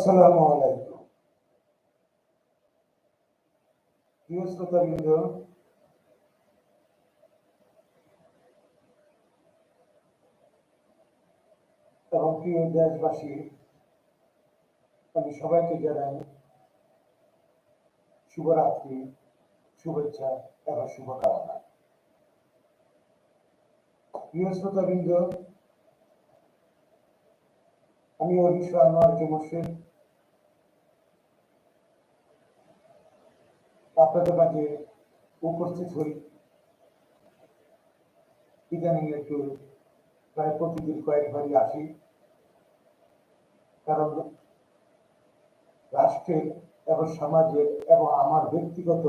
আসসালামু আলাইকুম। প্রিয় শ্রোতাবৃন্দ এবং প্রিয় দেশবাসী, আমি সবাইকে জানাই শুভরাত্রি, শুভেচ্ছা এবং শুভকামনা। প্রিয় শ্রোতাবৃন্দ, আমি অরিশ আনোয়ার জমশেদ আপনাদের মাঝে উপস্থিত হই। ইদানিং একটু প্রায় প্রতিদিন কয়েকবারই আসি। কারণ রাষ্ট্রের এবং সমাজের এবং আমার ব্যক্তিগত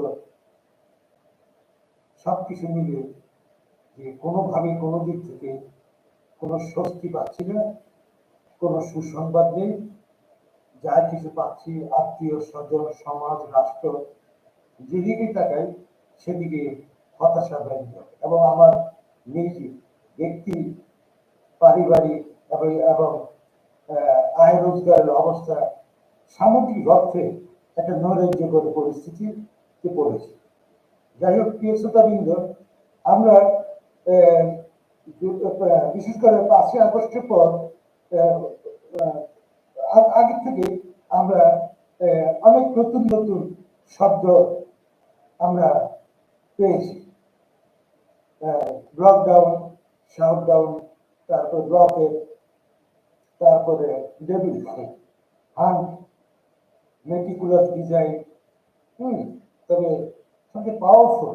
সবকিছু মিলে যে কোনোভাবে কোনো দিক থেকে কোনো স্বস্তি পাচ্ছি না, কোনো সুসংবাদ নেই। যা কিছু পাচ্ছি আত্মীয় স্বজন, সমাজ, রাষ্ট্র যেদিকে তাকাই সেদিকে হতাশা ব্যঞ্জ এবং আমার নিজে ব্যক্তি পারিবারিক এবং এবং আয় রোজগারের অবস্থা সামগ্রিক অর্থে একটা নৈরাজ্যকর পরিস্থিতিতে পড়েছে। যাই হোক প্রিয় শ্রোতাবৃন্দ আমরা বিশেষ করে পাঁচই আগস্টের পর আহ, আহ, আ- আগে থেকে আমরা অনেক নতুন নতুন শব্দ আমরা পেয়েছি। লকডাউন শাটডাউন তারপর ব্লকের তারপরে ডেবিল হান্ট মেটিকুলার ডিজাইন হুম, তবে সবচেয়ে পাওয়ারফুল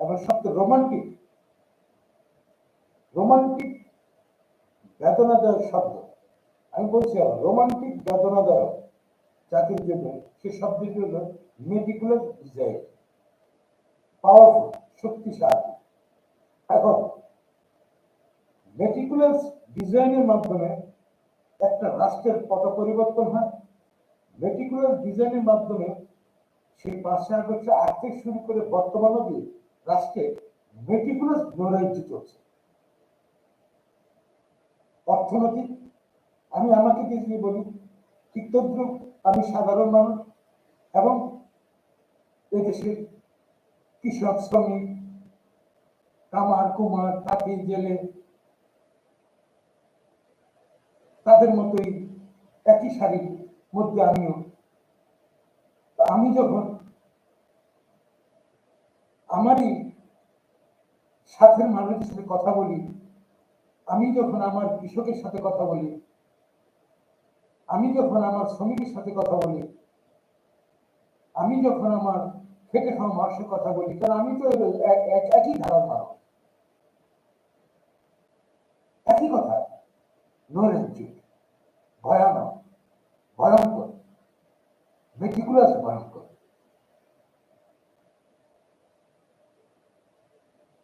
এবং সবচেয়ে রোমান্টিক রোমান্টিক বেদনাদায়ক শব্দ। আমি বলছি রোমান্টিক বেদনাদায়ক জাতির জন্য, সে শব্দের জন্য মেটিকুলার ডিজাইন পাওয়ারফুল, শক্তিশালী। এখন মেটিকুলাস ডিজাইনের মাধ্যমে একটা রাষ্ট্রের পট পরিবর্তন হয়? মেটিকুলাস ডিজাইনের মাধ্যমে সেই পাঁচশো আগস্ট আগ থেকে শুরু করে বর্তমান অবধি রাষ্ট্রে মেটিকুলাস নৈরাজ্য চলছে। অর্থনৈতিক, আমি আমাকে দিয়ে বলি ঠিক আমি সাধারণ মানুষ এবং এদেশের কৃষক শ্রমিক, কামার, কুমার, তাঁতি, জেলে, তাদের মতোই একই শাড়ির মধ্যে আমিও। আমি যখন আমারই সাথের মানুষের সাথে কথা বলি, আমি যখন আমার কৃষকের সাথে কথা বলি, আমি যখন আমার শ্রমিকের সাথে কথা বলি, আমি যখন আমার খেটে খাওয়া মানুষের কথা বলি, কারণ আমি তো এক- এক- একই ধারার মানুষ একই কথা নৈরাজ্য ভয়ানক, ভয়ঙ্কর মেটিকুলাস ভয়ঙ্কর।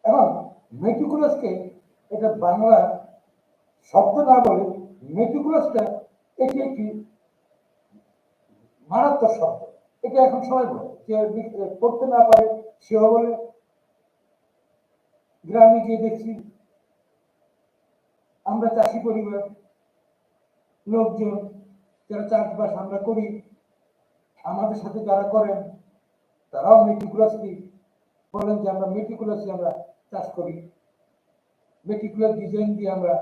এবং মেটিকুলাসকে এটা বাংলা শব্দ না বলে মেটিকুলাসটা এটি একটি মারাত্মক শব্দ। এটা এখন সবাই বলে করতে না পারে সেও বলে গ্রামে গিয়ে দেখছি আমরা চাষি পরিবার, লোকজন, যারা চাষবাস আমরা করি, আমাদের সাথে যারা করেন, তারাও মেটিকুলাসলি বলেন যে আমরা মেটিকুলাসলি আমরা চাষ করি। মেটিকুলার ডিজাইন দিয়ে আমরা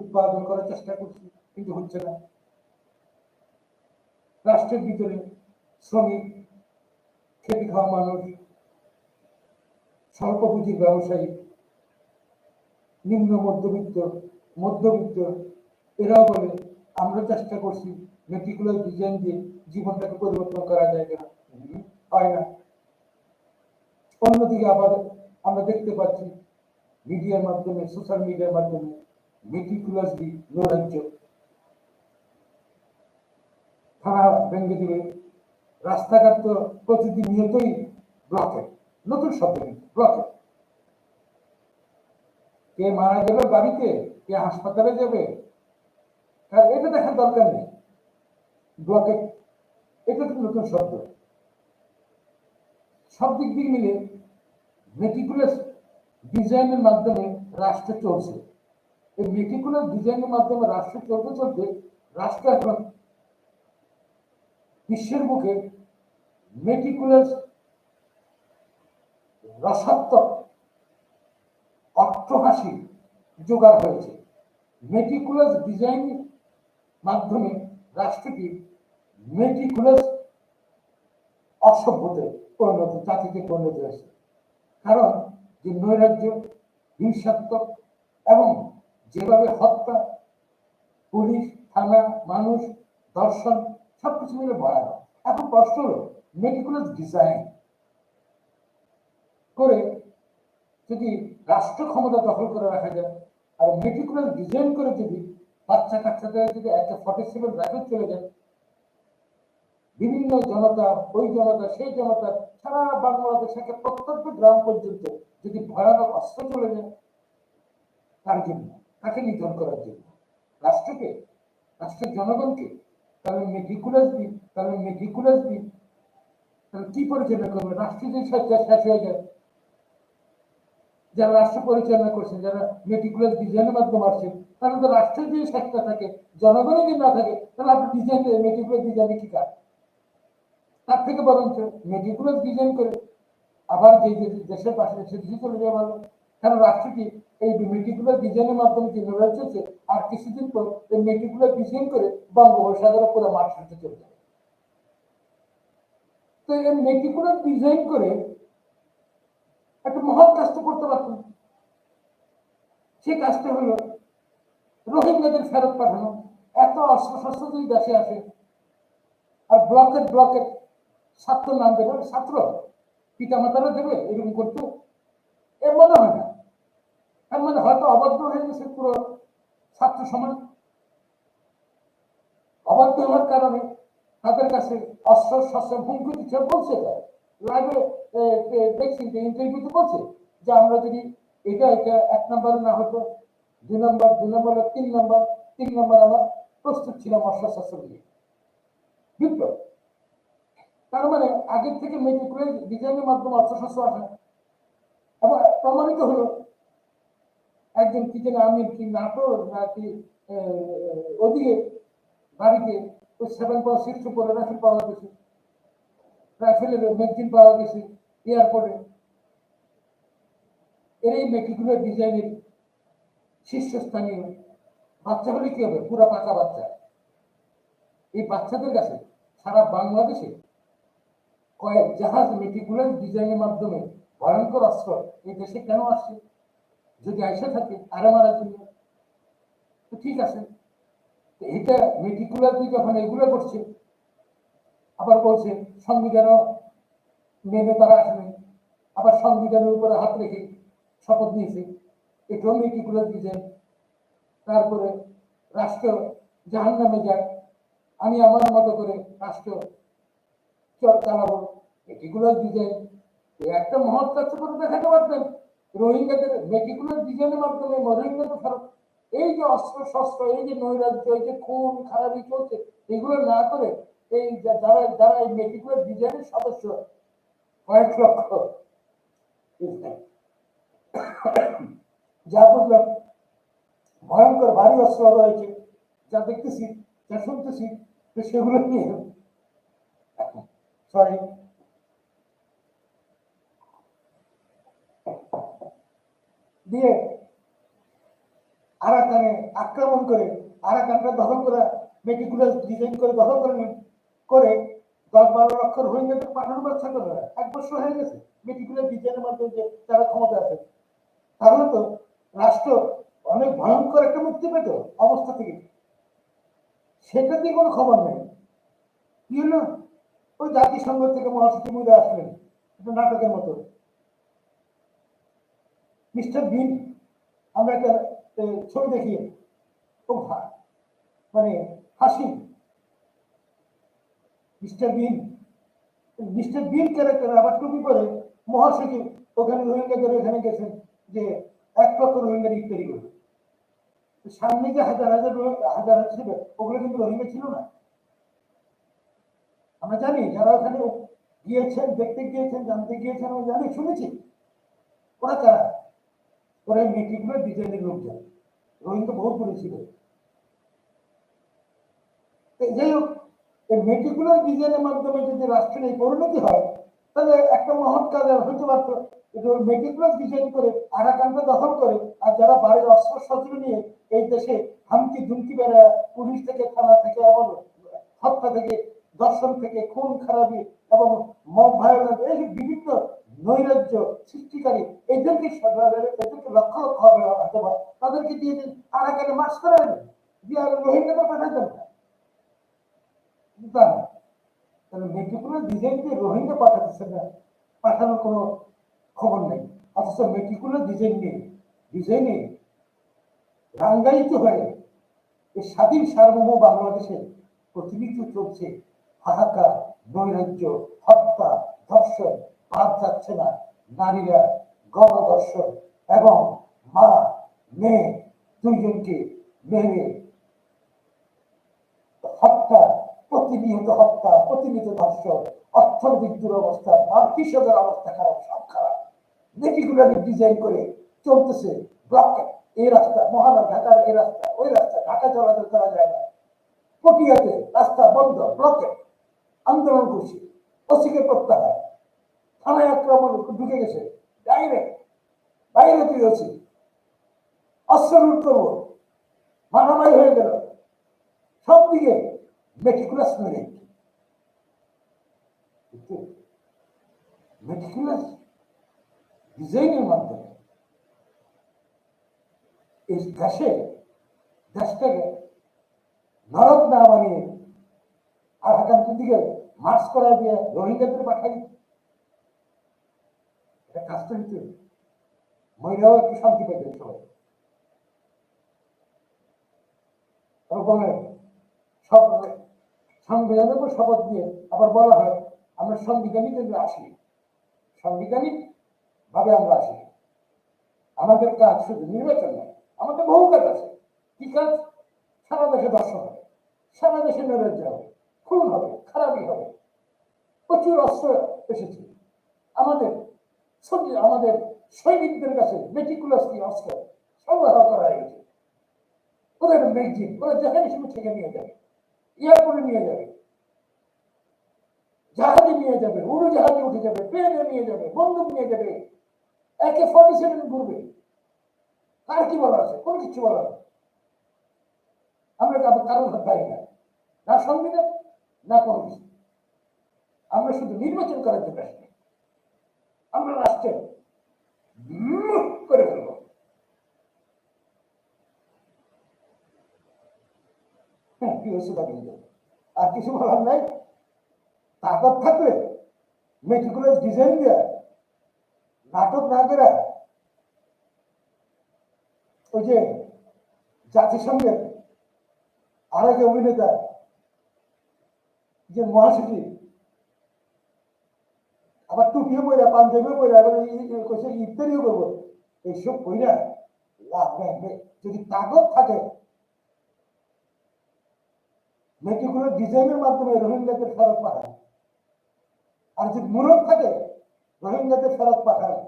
উৎপাদন করার চেষ্টা করছি, কিন্তু হচ্ছে না। রাষ্ট্রের ভিতরে শ্রমিক খেটে খাওয়া মানুষ স্বল্প পুঁজির ব্যবসায়ী নিম্ন মধ্যবিত্ত মধ্যবিত্ত এরাও বলে আমরা চেষ্টা করছি মেটিকুলার ডিজাইন দিয়ে জীবনটাকে পরিবর্তন করা যায় কিনা। হয় না। অন্যদিকে আবার আমরা দেখতে পাচ্ছি মিডিয়ার মাধ্যমে সোশ্যাল মিডিয়ার মাধ্যমে মেটিকুলাসলি নৈরাজ্য। থানা ভেঙে দিবে রাস্তাঘাট তো প্রতিদিন নিয়তই ব্লকে নতুন শব্দ ব্লকে কে মারা গেল বাড়িতে, কে হাসপাতালে যাবে কারণ এটা দেখার দরকার নেই। ব্লকে এটা তো নতুন শব্দ। সব দিক দিয়ে মিলে মেটিকুলাস ডিজাইনের মাধ্যমে রাষ্ট্র চলছে। এই মেটিকুলাস ডিজাইনের মাধ্যমে রাষ্ট্র চলতে চলতে রাষ্ট্র এখন বিশ্বের মুখে? মেটিকুলাস রসাত্মক, অট্টহাসি জোগাড় হয়েছে। মেটিকুলাস ডিজাইনের মাধ্যমে রাষ্ট্রটি মেটিকুলাস অসভ্যতে পরিণত, জাতিতে পরিণত হয়েছে। কারণ যে নৈরাজ্য, হিংসাত্মক এবং যেভাবে হত্যা, পুলিশ, থানা, মানুষ দর্শন সবকিছু মিলে ভয়ানক এখন কষ্ট হলো মেটিকুলাস ডিজাইন করে যদি রাষ্ট্র ক্ষমতা দখল করে রাখা যায় আর মেটিকুলাস ডিজাইন করে যদি বাচ্চা কাচ্চাদের যদি একটা ফর্টি সেভেন রাইফেল চলে যায়, বিভিন্ন জনতা, ওই জনতা, সেই জনতা, সারা বাংলাদেশ থেকে প্রত্যন্ত গ্রাম পর্যন্ত যদি ভয়ানক অস্ত্র চলে যায়, তার জন্য, তাকে নিধন করার জন্য। রাষ্ট্রকে, রাষ্ট্রের জনগণকে তাহলে মেটিকুলাস দিন তাহলে মেটিকুলাস দিন তাহলে কি পরিচালনা করবে? রাষ্ট্র যদি সজ্জা শেষ হয়ে যায়। যারা রাষ্ট্র পরিচালনা করছেন যারা মেটিকুলাস ডিজাইনের মাধ্যমে আসছেন তাহলে তো রাষ্ট্রের যদি শেষটা থাকে, জনগণের যদি না থাকে, তাহলে আপনি ডিজাইন মেটিকুলাস ডিজাইনে কি কাজ? তার থেকে বরঞ্চ মেটিকুলাস ডিজাইন করে, আবার যে দেশের পাশে, সে চলে যাওয়া ভালো। কারণ রাষ্ট্রটি এই মেটিকুলার ডিজাইনের মাধ্যমে যে নড়ে চলছে, আর কিছুদিন পর এই মেটিকুলার ডিজাইন করে বঙ্গোপসাগরে পুরো মাঠ সাথে চলে যাবে। তো এই মেটিকুলার ডিজাইন করে একটা মহৎ কাজটা করতে পারতেন সেই কাজটা হলো রোহিঙ্গাদের ফেরত পাঠানো। এত অস্ত্র শস্ত্র যদি দেশে আসে, আর ব্লকেট ব্লকেট ছাত্র নাম দেবে, ছাত্র পিতা মাতারা দেবে, এরকম করতো। এর মনে হয় না তার মানে হয়তো অবাধ্য হয়ে গেছে পুরো ছাত্র সমাজ অবাধ্য হওয়ার কারণে তাদের কাছে অস্ত্র, শস্ত্র দিচ্ছে বলছে লাইভে দেখছি যে ইন্টারভিউতে বলছে যে আমরা যদি এটা এটা এক না হতো দুই নম্বর দুই নম্বর, তিন নম্বর তিন নম্বর প্রস্তুত ছিলাম অস্ত্র, শস্ত্র দিয়ে বিপ্লব, তার মানে আগের থেকে মেটিকুলার ডিজাইনের মাধ্যমে অর্থশস্ত্র আসে। এবং প্রমাণিত হলো একজন কি যেন আমি কি নাটোর নাকি ওদিকে বাড়িতে ওই সেভেন পাওয়ার সিক্স পরে রাইফেল পাওয়া গেছে। রাইফেলের ম্যাগজিন পাওয়া গেছে এয়ারপোর্টে। এর এই মেটিকুলার ডিজাইনের শীর্ষস্থানীয় বাচ্চা হলে কি হবে? পুরা পাকা বাচ্চা। এই বাচ্চাদের কাছে সারা বাংলাদেশে কয়েক জাহাজ মেটিকুলার ডিজাইনের মাধ্যমে ভয়ঙ্কর অস্ত্র এই দেশে কেন আসছে? যদি আইসা থাকে আরে মারার জন্য তো ঠিক আছে। এটা দিয়ে যখন এগুলো করছে, আবার বলছে, সংবিধানও মেনে তারা আসেনি আবার সংবিধানের উপরে হাত রেখে শপথ নিয়েছে। এটাও মেটিকুলার ডিজাইন তারপরে রাষ্ট্র জাহান নামে যায়। আমি আমার মতো করে রাষ্ট্র চল চালাবো। মেটিকুলার ডিজাইন একটা মহৎ কাজ করে দেখাতে পারতেন রোহিঙ্গাদের মেটিকুলার ডিজাইনের মাধ্যমে রোহিঙ্গাদের ফেরত এই যে অস্ত্র শস্ত্র, এই যে নৈরাজ্য, এই যে খুন, খারাপি চলছে, এগুলো না করে এই যারা যারা এই মেটিকুলার ডিজাইনের সদস্য, কয়েক লক্ষ। যা বুঝলাম ভয়ঙ্কর ভারী অস্ত্র রয়েছে, যা দেখতেছি, যা শুনতেছি, সেগুলো নিয়ে। সরি দিয়ে আরাকানে আক্রমণ করে আরাকানটা দখল করা মেটিকুলার ডিজাইন করে দখল করে করে দশ বারো লক্ষ রোহিঙ্গাদের পাঠানোর ব্যবস্থা করে এক বছর হয়ে গেছে মেটিকুলার ডিজাইনের মাধ্যমে যে তারা ক্ষমতা আছে। তাহলে তো রাষ্ট্র অনেক ভয়ঙ্কর একটা মুক্তি পেত অবস্থা থেকে। সেটা দিয়ে কোনো খবর নেই। কি হলো? ওই জাতিসংঘ থেকে মহাসচিব আসলেন নাটকের মতো। মিস্টার বিন, আমরা একটা ছবি দেখি খুব মানে হাসি। Mister Bean mister Bean character আবার টুপি পরে মহাসচিব ওখানে রোহিঙ্গাদের ওখানে গেছেন যে এক লক্ষ রোহিঙ্গার ইফতারি করবে। সামনে যে হাজার হাজার রোহিঙ্গা, হাজার হাজার ছিল ওগুলো কিন্তু রোহিঙ্গা ছিল না। আমরা জানি যারা ওখানে গিয়েছেন, দেখতে গিয়েছেন, জানতে গিয়েছেন, আমরা জানি, শুনেছি। ওরা কারা? ওরা মেট্রিকুলার ডিজাইনের লোকজন রোহিঙ্গা বহুত দূরে ছিল। তো যাই হোক ডিজাইনের মাধ্যমে যদি রাষ্ট্রের এই পরিণতি হয়, তাহলে একটা মহৎ কাজ হইতে পারতো। কিন্তু ডিজাইন করে আরাকানটা দখল করে, আর যারা বাইরের অস্ত্র শস্ত্র নিয়ে এই দেশে হামকি ধুমকি বেড়া পুলিশ থেকে থানা থেকে এবং হত্যা থেকে দর্শন থেকে খুন, খারাপি এবং মব এই বিভিন্ন নৈরাজ্য সৃষ্টিকারী এদেরকে এদেরকে লক্ষ লক্ষ হবে হয়তো বা তাদেরকে দিয়ে দিন আরাকানে মাস করেন দিয়ে আর রোহিঙ্গাটা পাঠাতেন না। তাহলে মেট্রিকুলার ডিজাইন দিয়ে রোহিঙ্গা পাঠাতেছে না। পাঠানোর কোনো খবর নেই। অথচ মেট্রিকুলার ডিজাইন নিয়ে ডিজাইনে রাঙ্গায়িত হয়ে এই স্বাধীন সার্বভৌম বাংলাদেশে প্রতিনিধিত্ব চলছে। হাহাকার, নৈরাজ্য, হত্যা, ধর্ষণ বাদ যাচ্ছে না। নারীরা গণধর্ষণ এবং মা, মেয়ে দুইজনকে মেরে হত্যা, প্রতিনিয়ত হত্যা, প্রতিনিয়ত ধর্ষণ, অর্থনৈতিক দুরবস্থা আর কৃষকের অবস্থা খারাপ, সব খারাপ। মেটিকুলারি ডিজাইন করে চলতেছে ব্লক এই রাস্তা, মহানগর ঢাকার এই রাস্তা, ওই রাস্তা, ঢাকা চলাচল করা যায় না। পটিয়াতে রাস্তা বন্ধ ব্লকে আন্দোলন করছি। ওসিকে প্রত্যাহার। থানায় আক্রমণ ঢুকে গেছে। ডাইরেক্ট বাইরে তুই ওসি অস্ত্র লুট মারামারি হয়ে গেল। সব দিকে মেটিকুলাস মেরিট মেটিকুলাস ডিজাইনের মাধ্যমে এই দেশে, দেশটাকে নরক না বানিয়ে আর আগামীর দিকে মার্চ করা দিয়ে রোহিঙ্গাদের পাঠাই। এটা কাজটা নিতে মহিলাও একটু শান্তি পেতেন সবাই। বলেন সব সংবিধানের উপর শপথ দিয়ে আবার বলা হয়, আমরা সংবিধানিক আসি। সাংবিধানিক ভাবে আমরা আসি। আমাদের কাজ শুধু নির্বাচন নয়, আমাদের বহু কাজ আছে। কি কাজ? সারা দেশে দর্শন হবে, সারা দেশে নৈরাজ্য হবে। খুন খারাপই হবে। প্রচুর অস্ত্র এসেছে। আমাদের আমাদের সৈনিকদের কাছে মেটিকুলাসলি অস্ত্র সরবরাহ করা হয়েছে, ওদের ম্যাগজিন ওরা যেখানে শুধু থেকে নিয়ে যাবে। এয়ারপোর্টে নিয়ে যাবে। জাহাজে নিয়ে যাবে, উড়ো জাহাজে উঠে যাবে প্লেনে নিয়ে যাবে, বন্দুক নিয়ে যাবে। একে ফর্টি সেভেন ঘুরবে। কার কি বলা আছে? কোনো কিছু বলা আমরা কারোর পাই না। না সংবিধান না কোনো কিছু আমরা শুধু নির্বাচন করার জন্য আসছি। আমরা রাষ্ট্রে করে ফেলব হ্যাঁ আর কিছু বলার নাই। তাকত থাকলে মেটিকুলাস ডিজাইন দেয়া, নাটক না করে, ওই যে জাতিসংঘের আরেক অভিনেতা যে মহাসচিব। আবার টুপিও পরে পাঞ্জাবিও পরে আবার কইছে ইফতারিও করব। এইসব কইরা লাভ নেই। যদি তাগত থাকে মেটিকুলার ডিজাইনের মাধ্যমে রোহিঙ্গাদের ফেরত পাঠায়। আর যদি মূলক থাকে, রোহিঙ্গাদের ফেরত পাঠায়।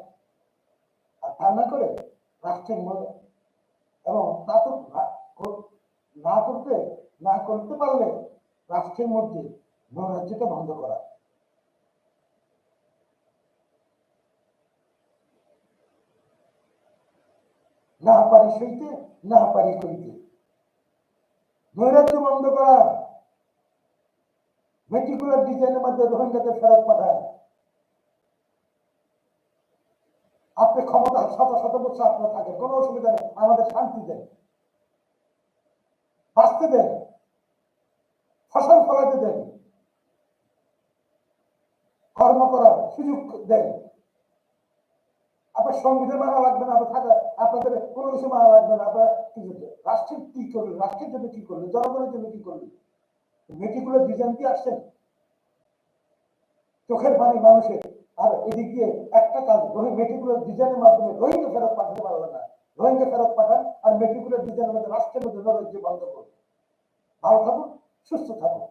আর তা না করে রাষ্ট্রের মধ্যে এবং তা তো না করতে না করতে পারলে রাষ্ট্রের মধ্যে নৈরাজ্যটা বন্ধ করা। না পারি সইতে, না পারি কইতে। নৈরাজ্য বন্ধ করা। মেটিকুলার ডিজাইনের মধ্যে রোহিঙ্গাদের ফেরত পাঠায় আপনি ক্ষমতা শত শত বছর আপনার থাকে কোনো অসুবিধা নেই, আমাদের শান্তি দেন। বাঁচতে দেন, ফসল ফলাতে দেন। কর্ম করার সুযোগ দেন আপনার সংবিধান মানা লাগবে না, আপনার থাকা আপনাদের কোনো কিছু মানা লাগবে না, আপনার কিছু রাষ্ট্রের কি করলেন? রাষ্ট্রের জন্য কি করলেন? জনগণের জন্য কি করলেন? মেটিকুলার ডিজাইন দিয়ে আসছেন চোখের পানি মানুষের। আর এদিক দিয়ে একটা কাজ মেটিকুলার ডিজাইনের মাধ্যমে রোহিঙ্গা ফেরত পাঠাতে পারবে না। রোহিঙ্গা ফেরত পাঠান আর মেটিকুলার ডিজাইনের মধ্যে রাষ্ট্রের মধ্যে নৈরাজ্য বন্ধ করুন ভালো থাকুন, সুস্থ থাকুন।